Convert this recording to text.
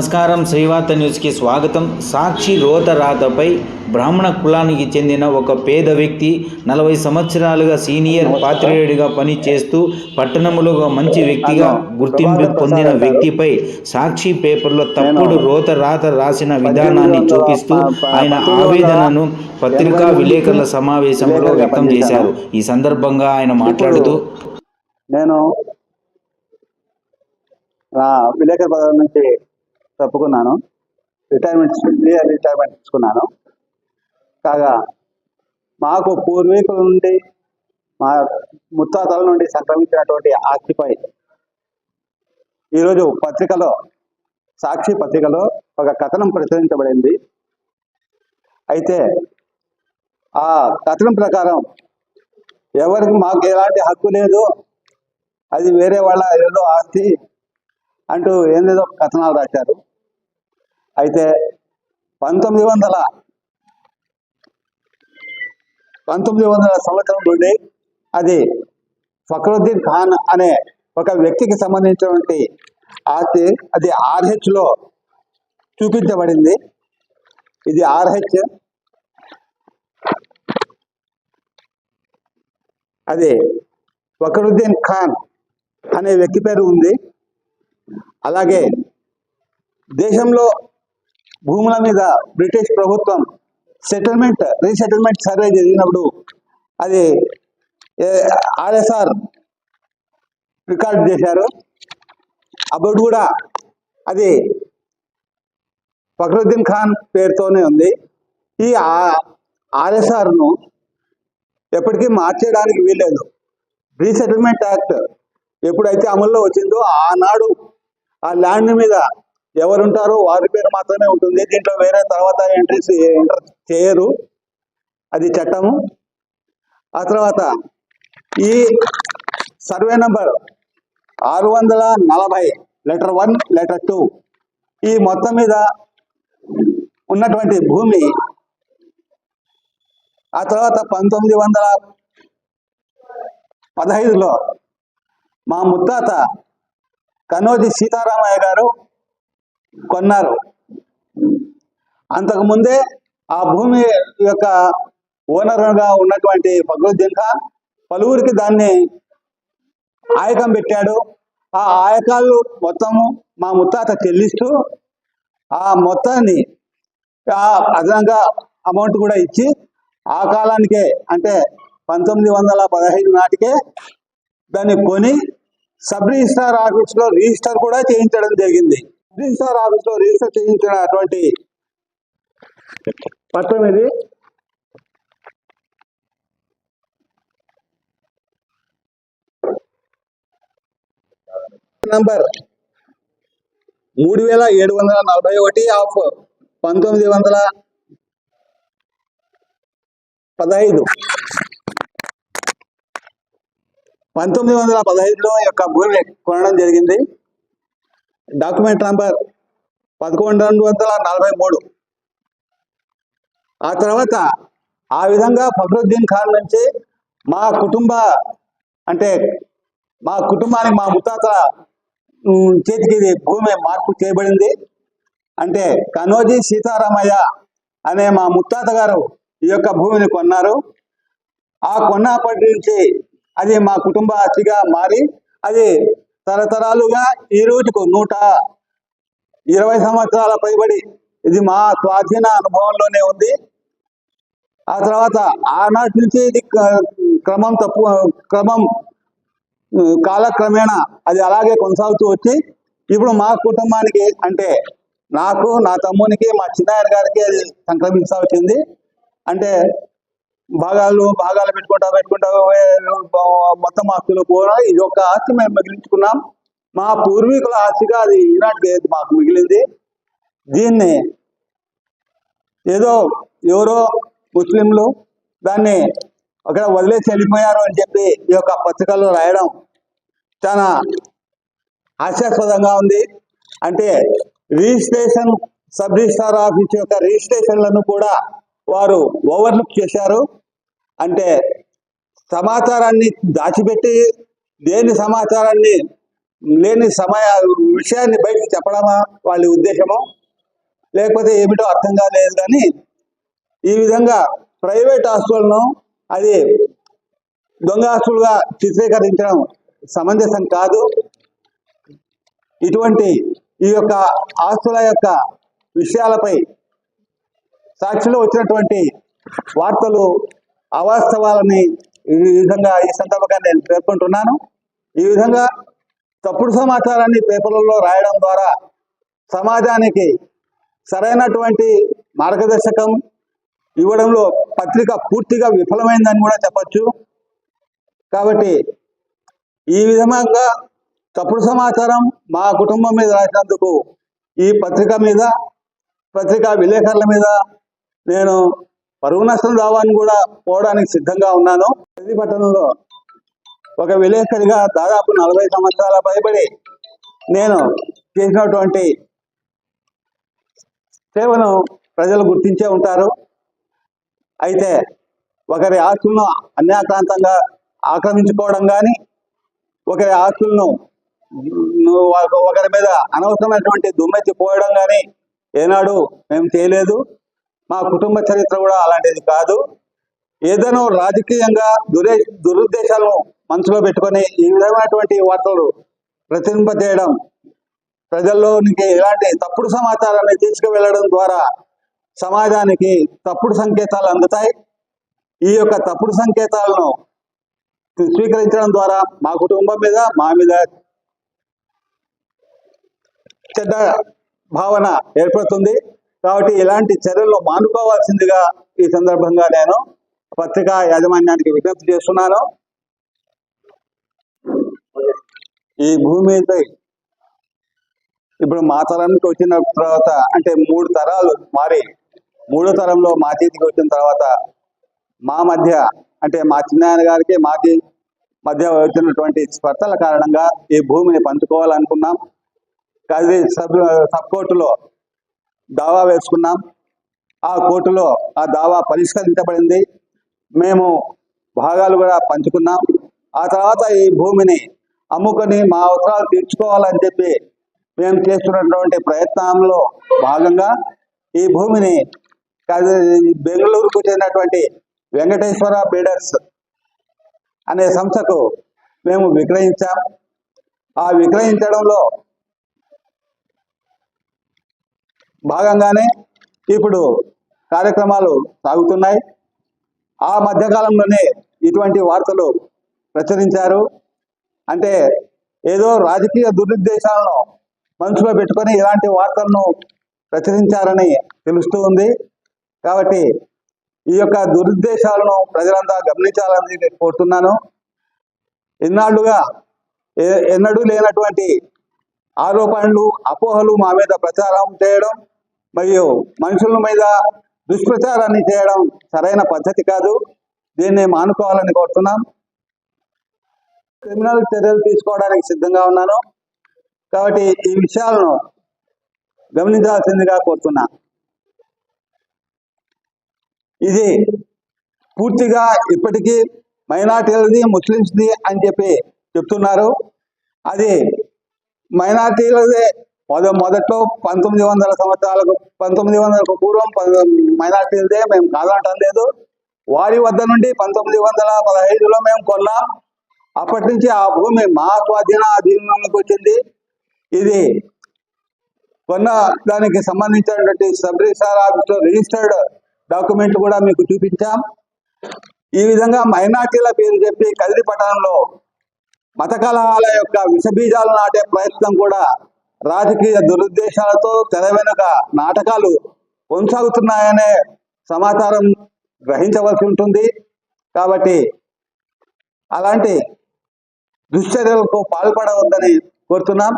నమస్కారం. శ్రీవార్త న్యూస్కి స్వాగతం. సాక్షి రోతరాతపై బ్రాహ్మణ కులానికి చెందిన ఒక పేద వ్యక్తి నలభై సంవత్సరాలుగా సీనియర్ పాత్రికేయుడిగా పనిచేస్తూ పట్టణంలో ఒక మంచి వ్యక్తిగా గుర్తింపు పొందిన వ్యక్తిపై సాక్షి పేపర్లో తప్పుడు రోతరాత రాసిన విధానాన్ని చూపిస్తూ ఆయన ఆవేదనను పత్రికా విలేకరుల సమావేశంలో వ్యక్తం చేశారు. ఈ సందర్భంగా ఆయన మాట్లాడుతూ నేను విలేకరు పదవి నుంచి తప్పుకున్నాను. రిటైర్మెంట్ క్లియర్ రిటైర్మెంట్ తీసుకున్నాను కాగా మాకు పూర్వీకుల నుండి మా ముత్తాతల నుండి సంక్రమించినటువంటి ఆస్తిపై ఈరోజు పత్రికలో సాక్షి పత్రికలో ఒక కథనం ప్రచురించబడింది. అయితే ఆ కథనం ప్రకారం ఎవరికి మాకు ఎలాంటి హక్కు లేదు అది వేరే వాళ్ళ ఏదో ఆస్తి అంటూ ఏదేదో కథనాలు రాశారు. అయితే పంతొమ్మిది వందల పంతొమ్మిది వందల సంవత్సరం నుండి అది ఫక్రుద్దీన్ ఖాన్ అనే ఒక వ్యక్తికి సంబంధించినటువంటి ఆస్తి అది ఆర్హెచ్లో చూపించబడింది. ఇది ఆర్హెచ్. అది ఫక్రుద్దీన్ ఖాన్ అనే వ్యక్తి పేరు ఉంది. అలాగే దేశంలో భూముల మీద బ్రిటిష్ ప్రభుత్వం సెటిల్మెంట్ రీసెటిల్మెంట్ సర్వే జరిగినప్పుడు అది ఆర్ఎస్ఆర్ రికార్డ్ చేశారు. అప్పుడు కూడా అది ఫక్రుద్దీన్ ఖాన్ పేరుతోనే ఉంది. ఈ ఆర్ఎస్ఆర్ను ఎప్పటికీ మార్చేయడానికి వీల్లేదు. రీసెటిల్మెంట్ యాక్ట్ ఎప్పుడైతే అమల్లో వచ్చిందో ఆనాడు ఆ ల్యాండ్ మీద ఎవరుంటారో వారి పేరు మాత్రమే ఉంటుంది. దీంట్లో వేరే తర్వాత ఎంట్రీస్ ఎంటర్ చేయరు. అది చట్టము. ఆ తర్వాత ఈ సర్వే నంబర్ ఆరు వందల నలభై లెటర్ వన్ లెటర్ టూ ఈ మొత్తం మీద ఉన్నటువంటి భూమి ఆ తర్వాత పంతొమ్మిది వందల పదహైదులో మా ముత్తాత కనోజి సీతారామయ్య గారు కొన్నారు. అంతకుముందే ఆ భూమి యొక్క ఓనర్గా ఉన్నటువంటి ఫక్రుద్దీన్ ఖాన్ పలువురికి దాన్ని ఆయకం పెట్టాడు. ఆ ఆయకాలు మొత్తము మా ముత్తాత చెల్లిస్తూ ఆ మొత్తాన్ని ఆ అదనంగా అమౌంట్ కూడా ఇచ్చి ఆ కాలానికే అంటే పంతొమ్మిది వందల పదహైదు నాటికే దాన్ని కొని సబ్ రిజిస్టార్ ఆఫీస్లో రిజిస్టర్ కూడా చేయించడం జరిగింది. సబ్ రిజిస్ట్రార్ ఆఫీస్లో రిజిస్టర్ చేయించినటువంటి పత్రం ఇది. నంబర్ మూడు వేల ఏడు వందల నలభై ఒకటి ఆఫ్ పంతొమ్మిది వందల పదహైదు. పంతొమ్మిది వందల పదహైదులో యొక్క భూమి కొనడం జరిగింది. డాక్యుమెంట్ నంబర్ పదకొండు వందల నలభై మూడు. ఆ తర్వాత ఆ విధంగా ఫక్రుద్దీన్ ఖాన్ నుంచి మా కుటుంబ అంటే మా కుటుంబానికి మా ముత్తాత చేతికి ఇది భూమి మార్పు చేయబడింది. అంటే కనోజీ సీతారామయ్య అనే మా ముత్తాత గారు ఈ యొక్క భూమిని కొన్నారు. ఆ కొన్నప్పటి నుంచి అది మా కుటుంబ అతిగా మారి అది తరతరాలుగా ఈ రోజుకు నూట ఇరవై సంవత్సరాల పైబడి ఇది మా స్వాధీన అనుభవంలోనే ఉంది. ఆ తర్వాత ఆనాటి నుంచి ఇది క్రమం తప్పు క్రమం కాలక్రమేణా అది అలాగే కొనసాగుతూ వచ్చి ఇప్పుడు మా కుటుంబానికి అంటే నాకు నా తమ్మునికి మా చిన్నాయన గారికి అది సంక్రమించాల్సింది అంటే భాగాలు భాగాలు పెట్టుకుంటా పెట్టుకుంటా మొత్తం ఆస్తులు కూడా ఇది ఒక ఆస్తి మేము మిగిలించుకున్నాం. మా పూర్వీకుల ఆస్తిగా అది ఈనాటికి మాకు మిగిలింది? దీన్ని ఏదో ఎవరో ముస్లింలు దాన్ని అక్కడ వదిలేసి వెళ్ళిపోయారు అని చెప్పి ఈ యొక్క పత్రికల్లో రాయడం చాలా హాస్యాస్పదంగా ఉంది. అంటే రిజిస్ట్రేషన్ సబ్ రిజిస్టార్ ఆఫీస్ యొక్క రిజిస్ట్రేషన్లను కూడా వారు ఓవర్లుక్ చేశారు. అంటే సమాచారాన్ని దాచిపెట్టి లేని సమాచారాన్ని లేని సమయ విషయాన్ని బయటకు చెప్పడమా వాళ్ళ ఉద్దేశము లేకపోతే ఏమిటో అర్థం కాలేదు కానీ ఈ విధంగా ప్రైవేట్ ఆస్తులను అది దొంగ ఆస్తులుగా చిత్రీకరించడం సమంజసం కాదు. ఇటువంటి ఈ యొక్క ఆస్తుల యొక్క విషయాలపై సాక్షిలో వచ్చినటువంటి వార్తలు అవాస్తవాలని ఈ విధంగా ఈ సందర్భంగా నేను పేర్కొంటున్నాను. ఈ విధంగా తప్పుడు సమాచారాన్ని పేపర్లలో రాయడం ద్వారా సమాజానికి సరైనటువంటి మార్గదర్శకం ఇవ్వడంలో పత్రిక పూర్తిగా విఫలమైందని కూడా చెప్పొచ్చు. కాబట్టి ఈ విధంగా తప్పుడు సమాచారం మా కుటుంబం మీద రాసినందుకు ఈ పత్రిక మీద పత్రికా విలేకరుల మీద నేను పరువు నష్టం దావాన్ని కూడా పోవడానికి సిద్ధంగా ఉన్నాను. ప్రతి పట్టణంలో ఒక విలేకరిగా దాదాపు నలభై సంవత్సరాల పైబడి నేను చేసినటువంటి సేవను ప్రజలు గుర్తించే ఉంటారు. అయితే ఒకరి ఆస్తులను అన్యాక్రాంతంగా ఆక్రమించుకోవడం కానీ ఒకరి ఆస్తులను ఒకరి మీద అనవసరమైనటువంటి దుమ్మెత్తి పోయడం కానీ ఏనాడు మేము చేయలేదు. మా కుటుంబ చరిత్ర కూడా అలాంటిది కాదు. ఏదైనా రాజకీయంగా దురే దురుద్దేశాలను మనసులో పెట్టుకొని ఈ విధమైనటువంటి వార్తలు ప్రచురింపజేయడం ప్రజల్లోనికి ఇలాంటి తప్పుడు సమాచారాన్ని తీసుకువెళ్ళడం ద్వారా సమాజానికి తప్పుడు సంకేతాలు అందుతాయి. ఈ యొక్క తప్పుడు సంకేతాలను స్వీకరించడం ద్వారా మా కుటుంబం మీద మా మీద చెడ్డ భావన ఏర్పడుతుంది. కాబట్టి ఇలాంటి చర్యల్లో మానుకోవాల్సిందిగా ఈ సందర్భంగా నేను పత్రికా యాజమాన్యానికి విజ్ఞప్తి చేస్తున్నాను. ఈ భూమిపై ఇప్పుడు మా తరానికి వచ్చిన తర్వాత అంటే మూడు తరాలు మారి మూడో తరంలో మా చేతికి వచ్చిన తర్వాత మా మధ్య అంటే మా చిన్నాయన గారికి మాకి మధ్య వచ్చినటువంటి స్పర్ధల కారణంగా ఈ భూమిని పంచుకోవాలనుకున్నాం. అది సబ్ సబ్ కోర్టులో దావా వేసుకున్నాం. ఆ కోర్టులో ఆ దావా పరిష్కరించబడింది. మేము భాగాలు కూడా పంచుకున్నాం. ఆ తర్వాత ఈ భూమిని అమ్ముకొని మా అవసరాలు తీర్చుకోవాలని చెప్పి మేము చేస్తున్నటువంటి ప్రయత్నంలో భాగంగా ఈ భూమిని బెంగళూరుకు చెందినటువంటి వెంకటేశ్వర బిల్డర్స్ అనే సంస్థకు మేము విక్రయించాం. ఆ విక్రయించడంలో భాగంగానే ఇప్పుడు కార్యక్రమాలు సాగుతున్నాయి. ఆ మధ్యకాలంలోనే ఇటువంటి వార్తలు ప్రచురించారు. అంటే ఏదో రాజకీయ దురుద్దేశాలను మనసులో పెట్టుకొని ఇలాంటి వార్తలను ప్రచురించారని తెలుస్తూ ఉంది. కాబట్టి ఈ యొక్క దురుద్దేశాలను ప్రజలంతా గమనించాలని నేను కోరుతున్నాను. ఇన్నాళ్ళుగా ఏ- ఎన్నడూ లేనటువంటి ఆరోపణలు అపోహలు మా మీద ప్రచారం చేయడం మరియు మనుషుల మీద దుష్ప్రచారాన్ని చేయడం సరైన పద్ధతి కాదు. దీన్ని మానుకోవాలని కోరుతున్నాం. క్రిమినల్ చర్యలు తీసుకోవడానికి సిద్ధంగా ఉన్నాను. కాబట్టి ఈ విషయాలను గమనించాల్సిందిగా కోరుతున్నా. ఇది పూర్తిగా ఇప్పటికీ మైనార్టీలది ముస్లిమ్స్ది అని చెప్పి చెప్తున్నారు. అది మైనార్టీలదే. మొద మొదట్లో పంతొమ్మిది వందల సంవత్సరాలకు పంతొమ్మిది వందలకు పూర్వం మైనార్టీలదే మేము కాదంటం లేదు. వారి వద్ద నుండి పంతొమ్మిది వందల పదహైదులో మేము కొన్నాం. అప్పటి నుంచి ఆ భూమి మా స్వాధీన అధీనంలోకి వచ్చింది. ఇది కొన్న దానికి సంబంధించినటువంటి సబ్ రిజిస్టార్ ఆఫీస్లో రిజిస్టర్డ్ డాక్యుమెంట్ కూడా మీకు చూపించాం. ఈ విధంగా మైనార్టీల పేరు చెప్పి కదిరి పట్టణంలో మత కలహాల యొక్క విషబీజాలు నాటే ప్రయత్నం కూడా రాజకీయ దురుద్దేశాలతో తెర వెనుక నాటకాలు కొనసాగుతున్నాయనే సమాచారం గ్రహించవలసి ఉంటుంది. కాబట్టి అలాంటి దుశ్చర్యలకు పాల్పడవద్దని కోరుతున్నాం.